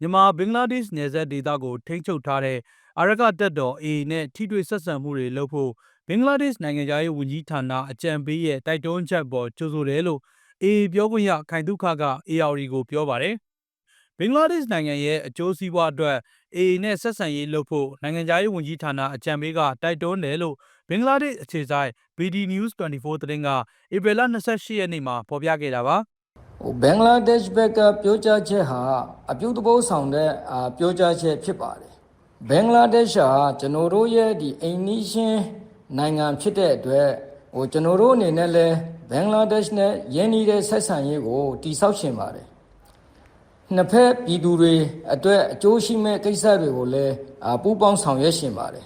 မြန်မာဘင်္ဂလားဒေ့ရှ်နယ်စပ်ဒေသကို ထိန်းချုပ်ထားတဲ့ အာရကတပ်တော် AA နဲ့ ထိတွေ့ဆက်ဆံမှုတွေလုပ်ဖို့ ဘင်္ဂလားဒေ့ရှ်နိုင်ငံသားရေးဝန်ကြီးဌာန အကြံပေးရဲ့ တိုက်တွန်းချက်ပေါ် ကြိုဆိုတယ်လို့ AA ပြောခွင့်ရ ခိုင်ဒုက္ခက AR ကို ပြောပါတယ်။ဘင်္ဂလားဒေ့ရှ်နိုင်ငံရဲ့ အကျိုးစီးပွားအတွက် AA နဲ့ ဆက်ဆံရေးလုပ်ဖို့ နိုင်ငံသားရေးဝန်ကြီးဌာန အကြံပေးက တိုက်တွန်းတယ်လို့ ဘင်္ဂလားဒေ့ရှ်အခြေစိုက် BD News 24 သတင်းက ဧပြီလ28ရက်နေ့မှာ ဖော်ပြခဲ့တာပါ။ ဟိုဘင်္ဂလားဒေ့ရှ်ဘက်ကပြောကြားချက်ဟာအပြုသဘောဆောင်တဲ့အာပြောကြားချက်ဖြစ်ပါတယ်ဘင်္ဂလားဒေ့ရှ်ဟာကျွန်တော်တို့ရဲ့ဒီအိမ်နီးချင်းနိုင်ငံဖြစ်တဲ့အတွက်ဟိုကျွန်တော်တို့အနေနဲ့လည်းဘင်္ဂလားဒေ့ရှ်နဲ့ရင်းနှီးတဲ့ဆက်ဆံရေးကိုတိဆောက်ရှင်ပါတယ်နှစ်ဖက်ပြည်သူတွေအတွက်အကျိုးရှိမဲ့ကိစ္စတွေကိုလည်းအာပူးပေါင်းဆောင်ရွက်ရှင်ပါတယ်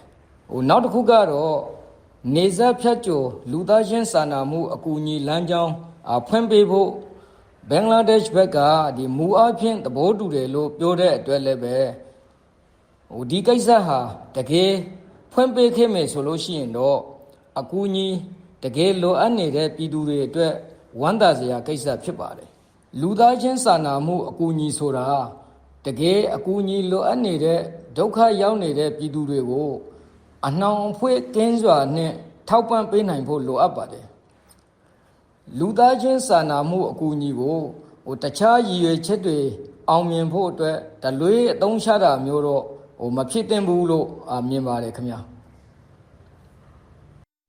ဟိုနောက်တစ်ခုကတော့နေဆက်ဖြတ်ကျော်လူသားချင်းစာနာမှုအကူအညီလမ်းကြောင်းအာဖွင့်ပေးဖို့ ဘင်္ဂလားဒေ့ရှ်ဘက်ကဒီမူအဖြစ်သဘောတူတယ်လို့ပြောတဲ့အတွက်လည်းပဲဟိုဒီကိစ္စဟာတကယ်ဖွင့်ပေးခဲ့မယ်ဆိုလို့ရှိရင်တော့အကူအညီတကယ်လိုအပ်နေတဲ့ပြည်သူတွေအတွက်ဝမ်းသာစရာကိစ္စဖြစ်ပါတယ်လူသားချင်းစာနာမှုအကူအညီဆိုတာတကယ်အကူအညီလိုအပ်နေတဲ့ဒုက္ခရောက်နေတဲ့ပြည်သူတွေကိုအနှောင်အဖွဲကင်းစွာနဲ့ထောက်ပံ့ပေးနိုင်ဖို့လိုအပ်ပါတယ် လူသားချင်းစာနာမှုအကူအညီကိုဟိုတခြားရည်ရွယ်ချက်တွေအောင်မြင်ဖို့အတွက်တလွေးအသုံးချတာမျိုးတော့ဟိုမဖြစ်သင့်ဘူးလို့မြင်ပါတယ်ခင်ဗျာ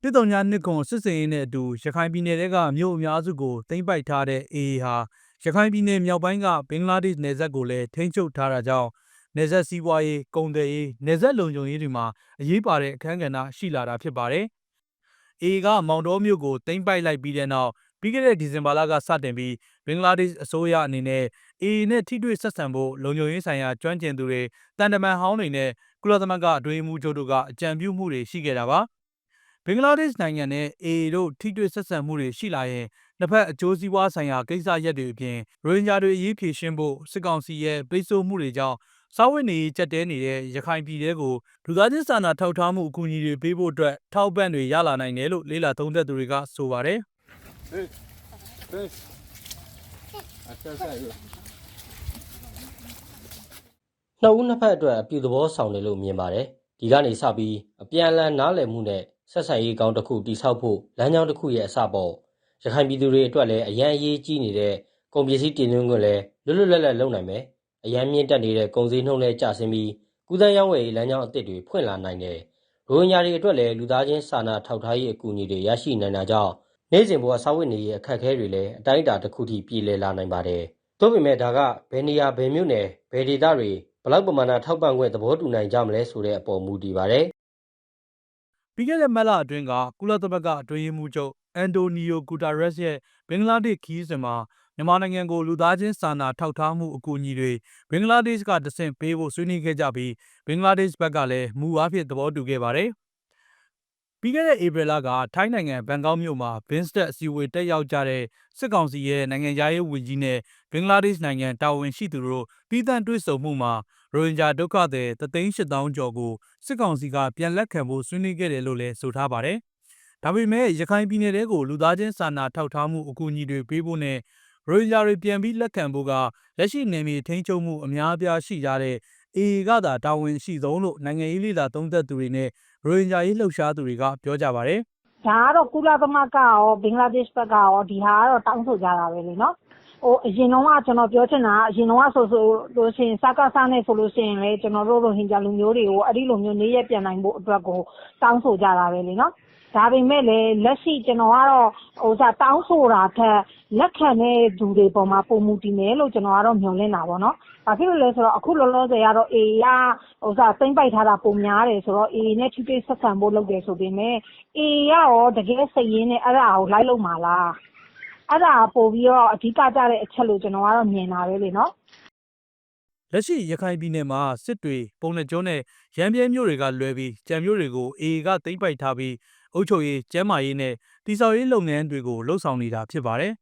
တစ်တုံညာနှစ်ခွန်စစ်စင်ရေးနဲ့အတူရခိုင်ပြည်နယ်ကမြို့အများစုကိုသိမ်းပိုက်ထားတဲ့ AA ဟာရခိုင်ပြည်နယ်မြောက်ပိုင်းကဘင်္ဂလားဒေ့ရှ်နယ်စပ်ကိုလည်းထိန်းချုပ်ထားတာကြောင့်နယ်စပ်စီးပွားရေးကုန်သွယ်ရေးနယ်စပ်လုံခြုံရေးတွေမှာအရေးပါတဲ့အခမ်းကဏ္ဍရှိလာတာဖြစ်ပါတယ်။ AA ကမောင်တော်မြို့ကိုသိမ်းပိုက်လိုက်ပြီးတဲ့နောက် ပြီးခဲ့တဲ့ဒီဇင်ဘာလကစတင်ပြီးဘင်္ဂလားဒေ့ရှ်အစိုးရအနေနဲ့ AA နဲ့ထိတွေ့ဆက်ဆံဖို့လုံခြုံရေးဆိုင်ရာကျွမ်းကျင်သူတွေတန်တမန်ဟောင်းတွေနဲ့ကုလသမဂ္ဂအတွင်းမှုချုပ်တို့ကအကြံပြုမှုတွေရှိခဲ့တာပါဘင်္ဂလားဒေ့ရှ်နိုင်ငံနဲ့ AA တို့ထိတွေ့ဆက်ဆံမှုတွေရှိလာရင်နှစ်ဖက်အကျိုးစီးပွားဆိုင်ရာကိစ္စရပ်တွေအပြင်ရိုဟင်ဂျာတွေအရေးဖြေရှင်းဖို့စစ်ကောင်စီရဲ့ပိတ်ဆို့မှုတွေကြောင့်စားဝတ်နေရေးကြက်တဲနေတဲ့ရခိုင်ပြည်တဲကိုလူသားချင်းစာနာထောက်ထားမှုအကူအညီတွေပေးဖို့အတွက်ထောက်ပံ့တွေရလာနိုင်တယ်လို့လေးလာသုံးသက်သူတွေကဆိုပါတယ် နှစ်ဦးနှစ်ဖက်အတွက်အပြုသဘောဆောင်တယ်လို့မြင်ပါတယ်ဒီကနေစပြီးအပြန်အလှန်နားလည်မှုနဲ့ဆက်ဆံရေးကောင်းတစ်ခုတိဆောက်ဖို့လမ်းကြောင်းတစ်ခုရဲ့အစပေါ့ရခိုင်ပြည်သူတွေအတွက်လည်းအရန်အရေးကြီးနေတဲ့ကုန်ပစ္စည်းတင်သွင်းခွင့်လည်းလွတ်လွတ်လပ်လပ်လုပ်နိုင်မယ်အရန်မြင့်တက်နေတဲ့ကုန်စည်နှုန်းလည်းကျဆင်းပြီးကုသရေးဝယ်ရေးလမ်းကြောင်းအသစ်တွေဖွင့်လာနိုင်တယ်ရိုဟင်ဂျာတွေအတွက်လည်းလူသားချင်းစာနာထောက်ထားရေးအကူအညီတွေရရှိနိုင်တာကြောင့် နေ့စဉ်ဘဝစာဝတ်နေရေးအခက်အခဲတွေလည်းအတိုင်းအတာတစ်ခုထိပြည်လည်လာနိုင်ပါတယ်။သို့ပေမဲ့ဒါကဘယ်နေရာဘယ်မြို့နယ်ဘယ်ဒေသတွေဘလောက်ပမာဏထောက်ပံ့ခွင့်သဘောတူနိုင်ကြမလဲဆိုတဲ့အပေါ်မူတည်ပါတယ်။ပြီးခဲ့တဲ့မက်လအတွင်းကကုလသမဂ္ဂအတွင်းရေးမှူးချုပ်အန်တိုနီယိုဂူတာရက်စ်ရဲ့ဘင်္ဂလားဒေ့ရှ်ခီးစဉ်မှာမြန်မာနိုင်ငံကိုလူသားချင်းစာနာထောက်ထားမှုအကူအညီတွေဘင်္ဂလားဒေ့ရှ်ကတဆင့်ပေးဖို့ဆွေးနွေးခဲ့ကြပြီးဘင်္ဂလားဒေ့ရှ်ဘက်ကလည်းမူအားဖြင့်သဘောတူခဲ့ပါတယ်။ ပြီးခဲ့တဲ့ဧပြီလကထိုင်းနိုင်ငံဘန်ကောက်မြို့မှာဘင်းစတက်အစည်းအဝေးတက်ရောက်ကြတဲ့စစ်ကောင်စီရဲ့နိုင်ငံသားရေးဝန်ကြီးနဲ့ဘင်္ဂလားဒေ့ရှ်နိုင်ငံတာဝန်ရှိသူတို့ပြီးသန့်တွေ့ဆုံမှုမှာရိုဟင်ဂျာဒုက္ခသည်တသိန်း၈000ကျော်ကိုစစ်ကောင်စီကပြန်လက်ခံဖို့ဆွေးနွေးခဲ့တယ်လို့လည်းဆိုထားပါတယ်။ဒါပေမဲ့ရခိုင်ပြည်နယ်ကိုလူသားချင်းစာနာထောက်ထားမှုအကူအညီတွေပေးဖို့နဲ့ရိုဟင်ဂျာတွေပြန်ပြီးလက်ခံဖို့ကလက်ရှိနယ်မြေထိန်းချုပ်မှုအများအပြားရှိကြတဲ့အေကသာတာဝန်ရှိဆုံးလို့နိုင်ငံရေးလေလာသုံးသက်သူတွေနဲ့ ရိုဟင်ဂျာရေးလှုပ်ရှားသူတွေကပြောကြပါတယ်။ဒါကတော့ကုလသမဂ္ဂရောဘင်္ဂလားဒေ့ရှ်ဘက်ကရောဒီဟာကတော့တောင်းဆိုကြတာပဲလေနော်ဟိုအရင်တော့ကကျွန်တော်ပြောချင်တာအရင်တော့ကဆိုဆိုလို့ရှိရင်စကားစားနေဆိုလို့ရှိရင်လေကျွန်တော်တို့ရိုဟင်ဂျာလူမျိုးတွေကိုအဲ့ဒီလိုမျိုးနေရပြန်နိုင်ဖို့အတွက်ကိုတောင်းဆိုကြတာပဲလေနော်ဒါပေမဲ့လည်းလက်ရှိကျွန်တော်ကတော့ဟိုစားတောင်းဆိုတာထက် လက်ခံတဲ့သူတွေပေါ်မှာပုံမူတည်မယ်လို့ ကျွန်တော်ကတော့ မျှော်လင့်တာပေါ့နော်။ဘာဖြစ်လို့လဲဆိုတော့ အခုလောလောဆယ်ကတော့ AA ကဟိုစားသိမ့်ပိုက်ထားတာပုံများတယ်ဆိုတော့ AA နဲ့ ထိတွေ့ဆက်ဆံဖို့ လုပ်တယ်ဆိုပေမဲ့ AA ကရော တကယ်စိတ်ရင်းနဲ့ အဲ့ဒါကို လိုက်လုပ်မှာလား။အဲ့ဒါပို့ပြီးတော့ အဓိကကြတဲ့အချက်လို့ ကျွန်တော်ကတော့ မြင်တာပဲလေနော်။လက်ရှိ ရခိုင်ပြည်နယ်မှာ စစ်တွေ ပုံနဲ့ကျုံးနဲ့ရန်ပြဲမြို့တွေကလွဲပြီးကြံမြို့တွေကို AA က သိမ့်ပိုက်ထားပြီး အုပ်ချုပ်ရေး ကျန်းမာရေးနဲ့ တည်ဆောက်ရေးလုပ်ငန်းတွေကိုလှုပ်ဆောင်နေတာဖြစ်ပါတယ်